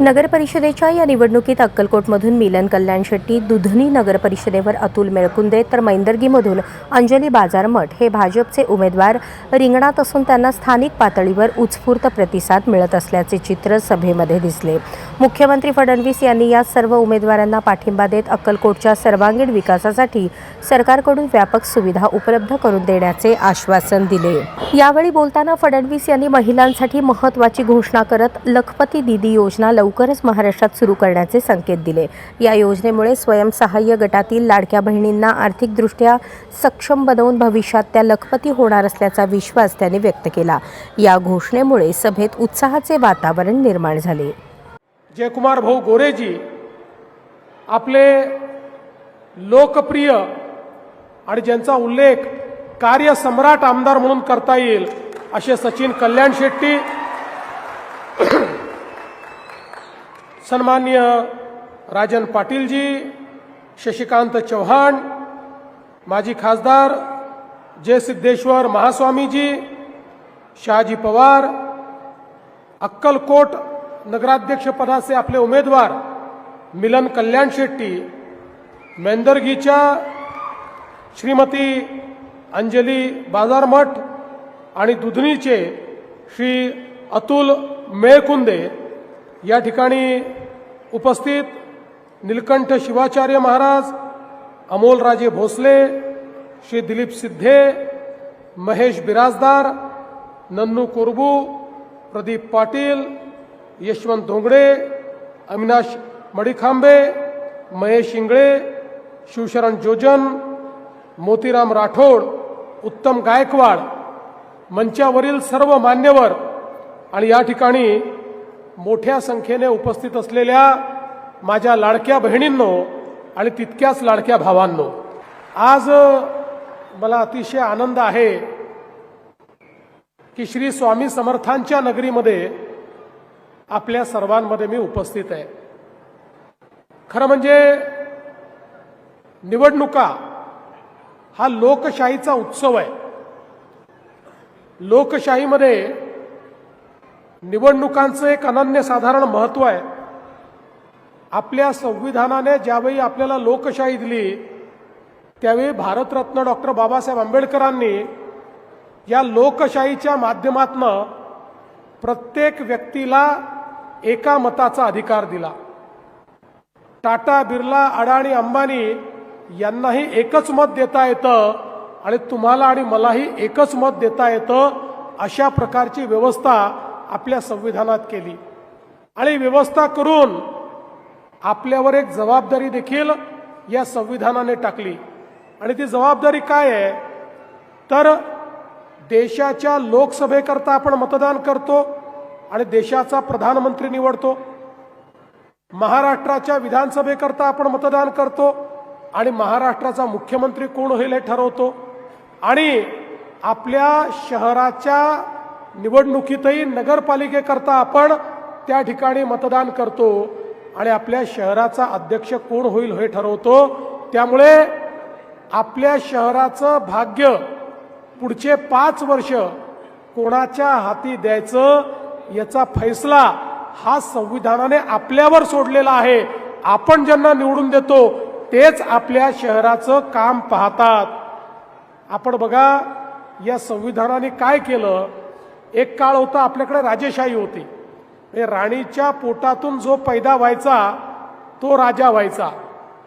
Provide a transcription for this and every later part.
नगरपरिषदेच्या या निवडणुकीत अक्कलकोटमधून मिलन कल्याण शेट्टी दुधनी नगरपरिषदेवर अतुल मेळकुंदे तर मैंदर्गीमधून अंजली बाजारमठ हे भाजपचे उमेदवार. रिंगणात असून त्यांना स्थानिक पातळीवर उत्स्फूर्त प्रतिसाद मिळत असल्याचे चित्र सभेमध्ये दिसले. मुख्यमंत्री फडणवीस यांनी या सर्व उमेदवारांना पाठिंबा देत अक्कलकोटच्या सर्वांगीण विकासासाठी सरकारकडून व्यापक सुविधा उपलब्ध करून देण्याचे आश्वासन दिले. यावेळी बोलताना फडणवीस यांनी महिलांसाठी महत्त्वाची घोषणा करत लखपती दिदी योजना लवकरच महाराष्ट्रात सुरू करण्याचे संकेत दिले. या योजनेमुळे स्वयंसहाय्य गटातील लाडक्या बहिणींना आर्थिकदृष्ट्या सक्षम बनवून भविष्यात त्या लखपती होणार असल्याचा विश्वास त्यांनी व्यक्त केला. या घोषणेमुळे सभेत उत्साहाचे वातावरण निर्माण झाले. जयकुमार भाऊ गोरेजी आपले लोकप्रिय आणि ज्यांचा उल्लेख कार्यसम्राट आमदार म्हणून करता येईल असे सचिन कल्याण शेट्टी सन्मान्य राजन पाटीलजी शशिकांत चव्हाण माजी खासदार जय सिद्धेश्वर महास्वामीजी शहाजी पवार अक्कलकोट नगराध्यक्षपदाचे आपले उमेदवार मिलन कल्याण शेट्टी मेंदर्गीच्या श्रीमती अंजली बाजारमठ आणि दुधनीचे श्री अतुल मेळकुंदे या ठिकाणी उपस्थित निलकंठ शिवाचार्य महाराज अमोलराजे भोसले श्री दिलीप सिद्धे महेश बिराजदार नन्नू कोरबू प्रदीप पाटील यशवंत धोंगडे अविनाश मडिखांबे महेश इंगळे शिवशरण जोजन मोतीराम राठोड उत्तम गायकवाड मंचावरील सर्व मान्यवर आणि या ठिकाणी मोठ्या संख्येने उपस्थित असलेल्या माझ्या लाडक्या बहिणींनो आणि तितक्याच लाडक्या भावांनो. आज मला अतिशय आनंद आहे की श्री स्वामी समर्थांच्या नगरीमध्ये आपल्या सर्वांमध्ये मी उपस्थित आहे. खरं म्हणजे निवडणुका हा लोकशाहीचा उत्सव आहे. लोकशाहीमध्ये निवडणुकांचं एक अनन्यसाधारण महत्त्व आहे. आपल्या संविधानाने ज्यावेळी आपल्याला लोकशाही दिली त्यावेळी भारतरत्न डॉक्टर बाबासाहेब आंबेडकरांनी या लोकशाहीच्या माध्यमातनं प्रत्येक व्यक्तीला एका मताचा अधिकार दिला. टाटा बिर्ला अडाणी अंबानी यांनाही एकच मत देता येतं आणि तुम्हाला आणि मलाही एकच मत देता येतं अशा प्रकारची व्यवस्था आपल्या संविधानात केली. आणि व्यवस्था करून आपल्यावर एक जबाबदारी देखील या संविधानाने टाकली. आणि ती जबाबदारी काय आहे? तर देशाच्या लोकसभेकरता आपण मतदान करतो आणि देशाचा प्रधानमंत्री निवडतो. महाराष्ट्राच्या विधानसभेकरता आपण मतदान करतो आणि महाराष्ट्राचा मुख्यमंत्री कोण होईल हे ठरवतो. आणि आपल्या शहराच्या निवडणुकीतही नगरपालिकेकरता आपण त्या ठिकाणी मतदान करतो आणि आपल्या शहराचा अध्यक्ष कोण होईल हे ठरवतो. त्यामुळे आपल्या शहराचं भाग्य पुढचे पाच वर्ष कोणाच्या हाती द्यायचं याचा फैसला हा संविधानाने आपल्यावर सोडलेला आहे. आपण ज्यांना निवडून देतो तेच आपल्या शहराचं काम पाहतात. आपण बघा या संविधानाने काय केलं? एक काळ होता आपल्याकडे राजेशाही होती. म्हणजे राणीच्या पोटातून जो पैदा व्हायचा तो राजा व्हायचा.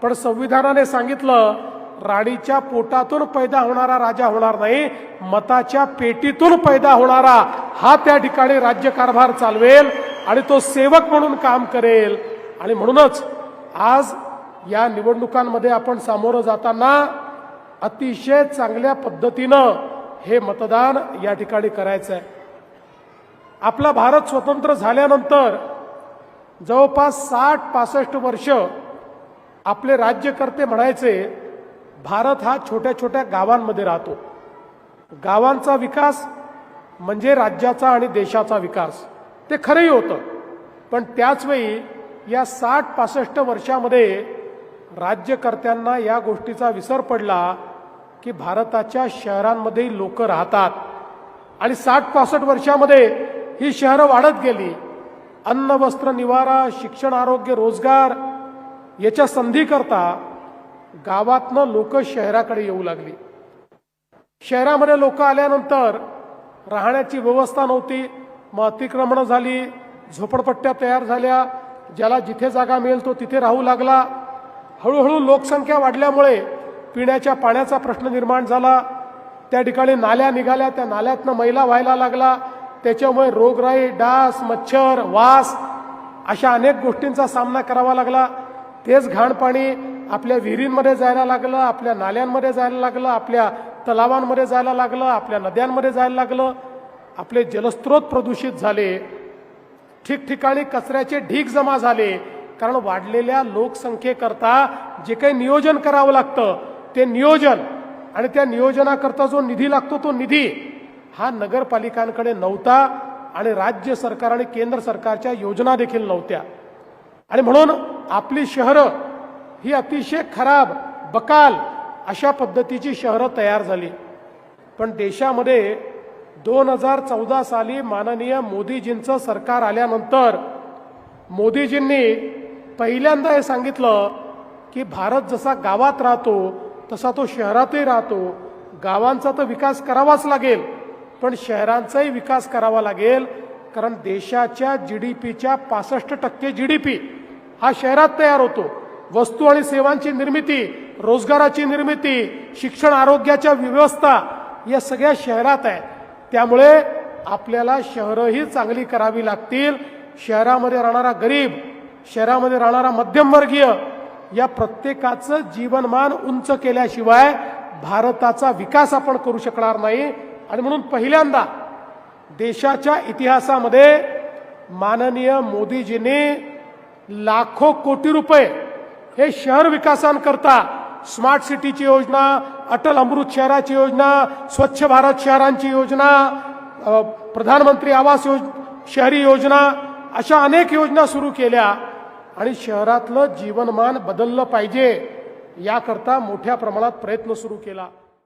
पण संविधानाने सांगितलं राणीच्या पोटातून पैदा होणारा राजा होणार नाही मताच्या पेटीतून पैदा होणारा हा त्या ठिकाणी राज्यकारभार चालवेल आणि तो सेवक म्हणून काम करेल. आणि म्हणूनच आज या निवडणुकांमध्ये आपण सामोरं जाताना अतिशय चांगल्या पद्धतीनं हे मतदान या ठिकाणी करायचं आहे आपला भारत स्वतंत्र झाल्यानंतर जवळपास साठ पासष्ट वर्ष आपले राज्यकर्ते म्हणायचे भारत हा छोट्या छोट्या गावांमध्ये राहतो. गावांचा विकास म्हणजे राज्याचा आणि देशाचा विकास. ते खरंही होतं. पण त्याचवेळी या साठ पासष्ट वर्षामध्ये राज्यकर्त्यांना या गोष्टीचा विसर पडला की भारताच्या शहरांमध्ये लोक राहतात. आणि साठ पासष्ट वर्षामध्ये ही शहरं वाढत गेली. अन्न वस्त्र निवारा शिक्षण आरोग्य रोजगार याच्या संधीकरता गावातनं लोक शहराकडे येऊ लागली. शहरामध्ये लोक आल्यानंतर राहण्याची व्यवस्था नव्हती. मग अतिक्रमणं झाली झोपडपट्ट्या तयार झाल्या. ज्याला जिथे जागा मिळेल तो तिथे राहू लागला. हळूहळू लोकसंख्या वाढल्यामुळे पिण्याच्या पाण्याचा प्रश्न निर्माण झाला. त्या ठिकाणी नाल्या निघाल्या. त्या नाल्यातनं मैला व्हायला लागला. त्याच्यामुळे रोगराई डास मच्छर वास अशा अनेक गोष्टींचा सामना करावा लागला. तेच घाण पाणी आपल्या विहिरींमध्ये जायला लागलं आपल्या नाल्यांमध्ये जायला लागलं आपल्या तलावांमध्ये जायला लागलं आपल्या नद्यांमध्ये जायला लागलं. आपले जलस्रोत प्रदूषित झाले. ठिकठिकाणी कचऱ्याचे ढीग जमा झाले. कारण वाढलेल्या लोकसंख्येकरता जे काही नियोजन करावं लागतं ते नियोजन. आणि त्या नियोजनाकरता जो निधी लागतो तो निधी हा नगरपालिकांकडे नव्हता आणि राज्य सरकार आणि केंद्र सरकारच्या योजना देखील नव्हत्या. आणि म्हणून आपली शहरं ही अतिशय खराब बकाल अशा पद्धतीची शहरं तयार झाली. पण देशामध्ये दोन हजार चौदा साली माननीय मोदीजींचं सरकार आल्यानंतर मोदीजींनी पहिल्यांदा हे सांगितलं की भारत जसा गावात राहतो तसा तो शहरातही राहतो. गावांचा तर विकास करावाच लागेल पण शहरांचाही विकास करावा लागेल कारण देशाच्या जी डी पीच्या पासष्ट टक्के जी डी पी हा शहरात तयार होतो. वस्तू आणि सेवांची निर्मिती रोजगाराची निर्मिती शिक्षण आरोग्याच्या व्यवस्था या सगळ्या शहरात आहे त्यामुळे आपल्याला शहरंही चांगली करावी लागतील. शहरामध्ये राहणारा गरीब शहरामध्ये राहणारा मध्यमवर्गीय या प्रत्येकाचं जीवनमान उंच केल्याशिवाय भारताचा विकास आपण करू शकणार नाही. आणि म्हणून पहिल्यांदा देशाच्या इतिहासामध्ये माननीय मोदीजींनी लाखो कोटी रुपये हे शहर विकासांकरता स्मार्ट सिटीची योजना अटल अमृत शहराची योजना स्वच्छ भारत शहरांची योजना प्रधानमंत्री आवास योज शहरी योजना अशा अनेक योजना सुरू केल्या आणि शहरातलं जीवनमान बदललं पाहिजे याकरता मोठ्या प्रमाणात प्रयत्न सुरू केला.